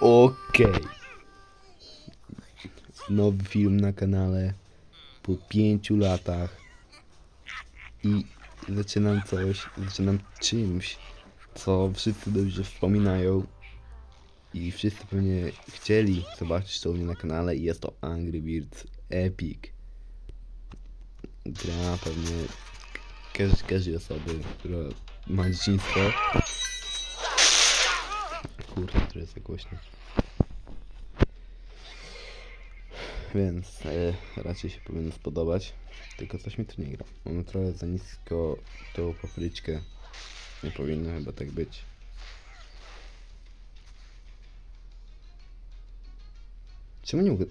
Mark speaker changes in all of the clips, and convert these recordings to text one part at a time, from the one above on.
Speaker 1: Okej. Nowy film na kanale po pięciu latach i zaczynam coś, zaczynam czymś, co wszyscy dobrze wspominają i wszyscy pewnie chcieli zobaczyć to u mnie na kanale i jest to Angry Birds Epic. Gra pewnie każdej, każdej osoby, która ma dzieciństwo. Kurde, to jest za głośno. Więc e, raczej się powinno spodobać. Tylko coś mi tu nie gra. Mam trochę za nisko tą papryczkę. Nie powinno chyba tak być. Czemu nie mogę...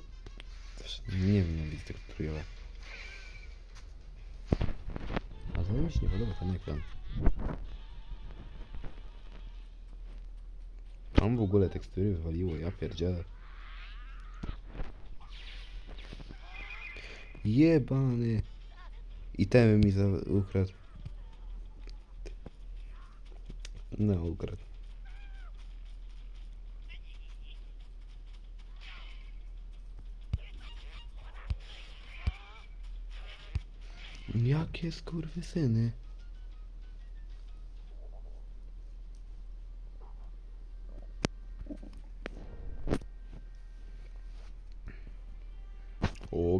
Speaker 1: Nie wiem, jak jest tak trójkowe. A to mi się nie podoba ten ekran. Tam w ogóle tekstury wywaliło, ja pierdzielę. Jebany. I temy mi za ukradł. No, ukradł. Jakie skurwysyny.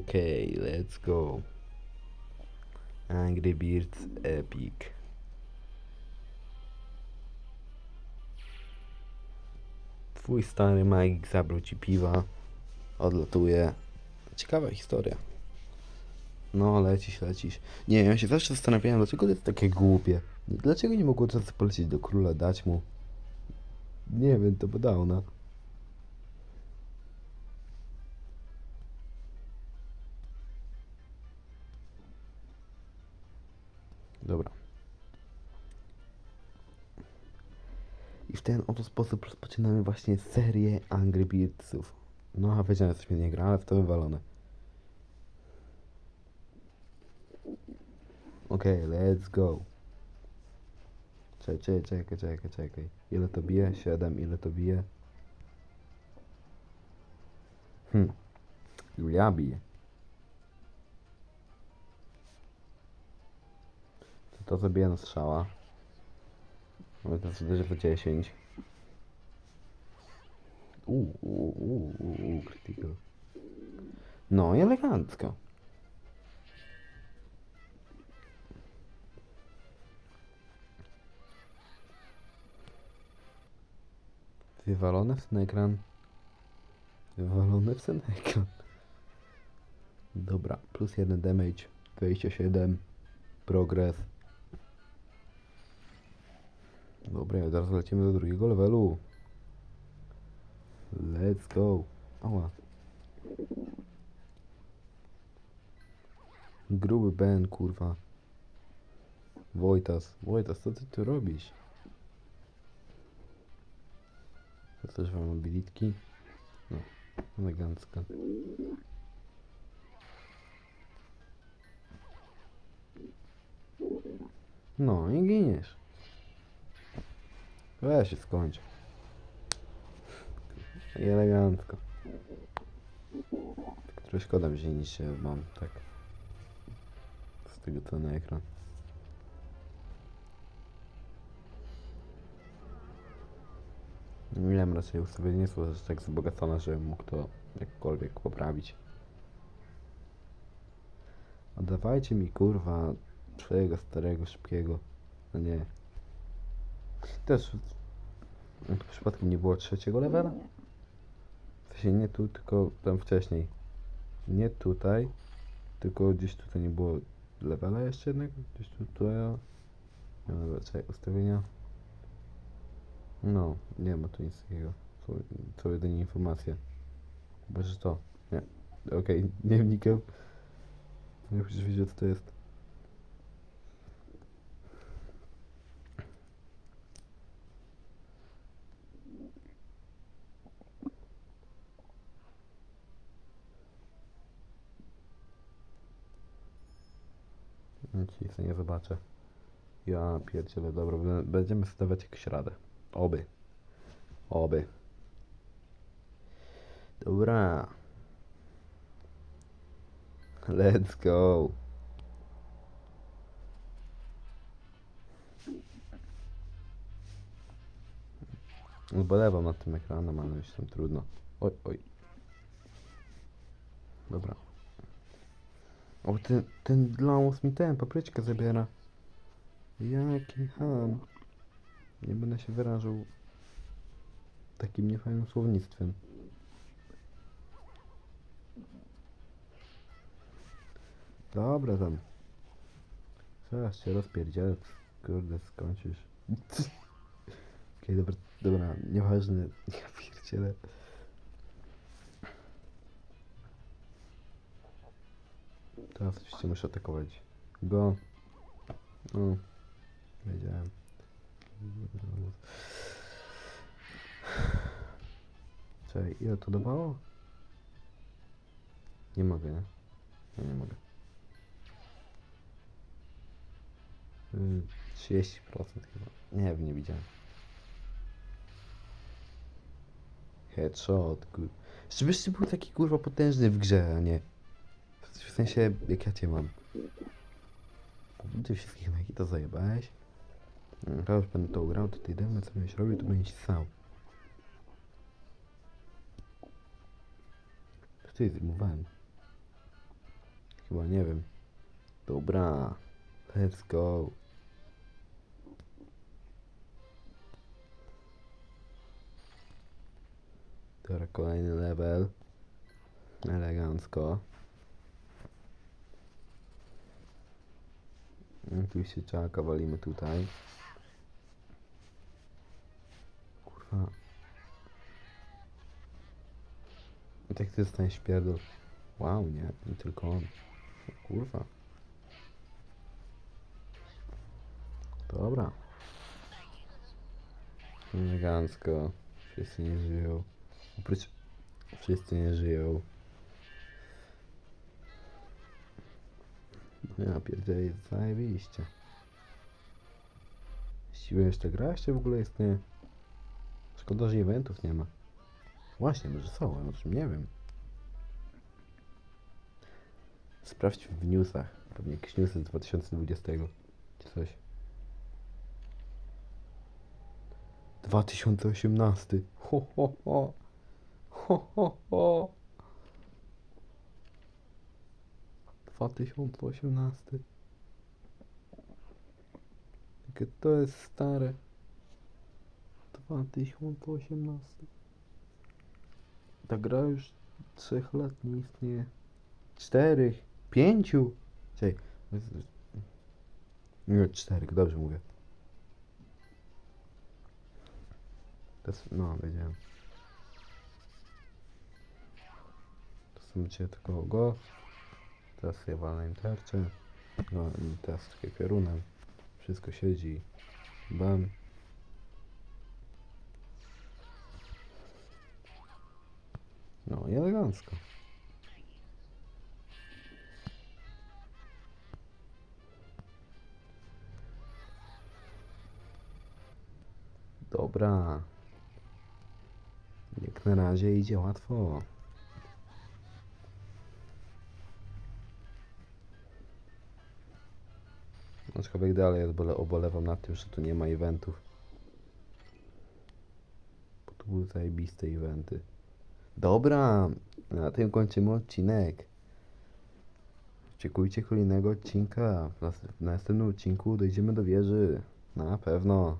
Speaker 1: Okay, let's go. Angry Birds Epic. Twój stary magik zabrał ci piwa. Odlatuje. Ciekawa historia. No, lecisz, lecisz. Nie, ja się zawsze zastanawiałem, dlaczego to jest takie głupie. Dlaczego nie mogło czasem polecieć do króla, dać mu? Nie wiem, to podało na. Dobra. I w ten oto sposób rozpoczynamy właśnie serię Angry Birdsów. No, a wiedziałem, że coś mnie nie gra, ale w to wywalone. Okej, let's go. Czekaj, czekaj, czekaj, czekaj, czekaj. Ile to bije? 7, ile to bije? Hm. Julia bije. To to zabija na strzała. Mamy teraz uderzy za 10. Uuu, uuu, uuu. No i elegancko. Wywalone w ten ekran. Wywalone w ten ekran. Dobra, plus jeden damage, 27, progress. Dobra, ja teraz lecimy do drugiego levelu. Let's go. Ała. Gruby Ben, kurwa. Wojtas, Wojtas, co ty tu robisz? To też mam abilitki. No, elegancko. No i giniesz. Weź się skończ. I elegancko. Trochę szkoda mi się niż mam, tak. Z tego co na ekran. Miałem raczej ustawienie nie są aż tak wzbogacone, żebym mógł to jakkolwiek poprawić. Oddawajcie mi kurwa twojego starego, szybkiego. No nie. Też w- przypadkiem nie było trzeciego levela? W sensie nie tu, tylko tam wcześniej. Nie tutaj, tylko gdzieś tutaj nie było levela jeszcze jednego? Gdzieś tu, tu, ja... Nie wiem, czekaj, ustawienia. No, nie ma tu nic takiego. To, to jedynie informacje. Chyba, że to. Nie. Okej, nie wnikam. Nie przecież wiedzieć co to jest. Nic nie zobaczę. Ja pierdzielę, dobra, będziemy stawiać jakieś radę. Oby. Oby. Dobra. Let's go. Ubolewam nad tym ekranem, ale już tam trudno. Oj, oj. Dobra. O, ten, ten lamus mi ten papryczkę zabiera. Jaki ham. Nie będę się wyrażał takim niefajnym słownictwem. Dobra tam. Zaraz się rozpierdzielę, kurde, skończysz. Okej, dobra, dobra, nieważne, ja pierdzielę. Teraz oczywiście muszę atakować go. No, wiedziałem. Czekaj, ile to dawało? Nie mogę, nie? No nie mogę. Y, 30% chyba. Nie wiem, nie widziałem. Headshot, kur... Żebyś był taki kurwa potężny w grze, a nie... W sensie, jak ja cię mam. Ty wszystkich na to zajebałeś. Mm, Teraz będę to grał, to ty demy co będziesz robił, to będziesz sam. To ty zrymowałem. Chyba nie wiem. Dobra. Let's go. Dobra, kolejny level. Elegancko. Oczywiście czaka walimy tutaj. Kurwa. I tak ty zostaniesz pierdol. Wow, nie, nie tylko on. Kurwa. Dobra. Elegancko. Wszyscy nie żyją. Oprócz... Wszyscy nie żyją. Ja pierdzielę, jest zajebiście. Właściwie jeszcze gra jeszcze w ogóle istnieje. Szkoda, że eventów nie ma. Właśnie, może są, o czym nie wiem. Sprawdź w newsach. Pewnie jakieś newsy z 2020 czy coś. 2018. Ho, ho, ho. Ho, ho, ho. 2018. Jakie to jest stare. 2018. Ta gra już 3 lat nie istnieje. 4, 5. Czekaj. Nie, 4, dobrze mówię. To jest, no, wiedziałem. To są cię tylko go. Teraz im tarczę. No i teraz czekaj piorunem. Wszystko siedzi. Bam. No i elegancko. Dobra. Jak na razie idzie łatwo. Aczkolwiek dalej obolewam nad tym, że tu nie ma eventów. Bo tu były zajebiste eventy. Dobra, na tym kończymy odcinek. Oczekujcie kolejnego odcinka. W następnym odcinku dojdziemy do wieży. Na pewno.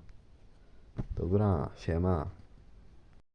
Speaker 1: Dobra, siema.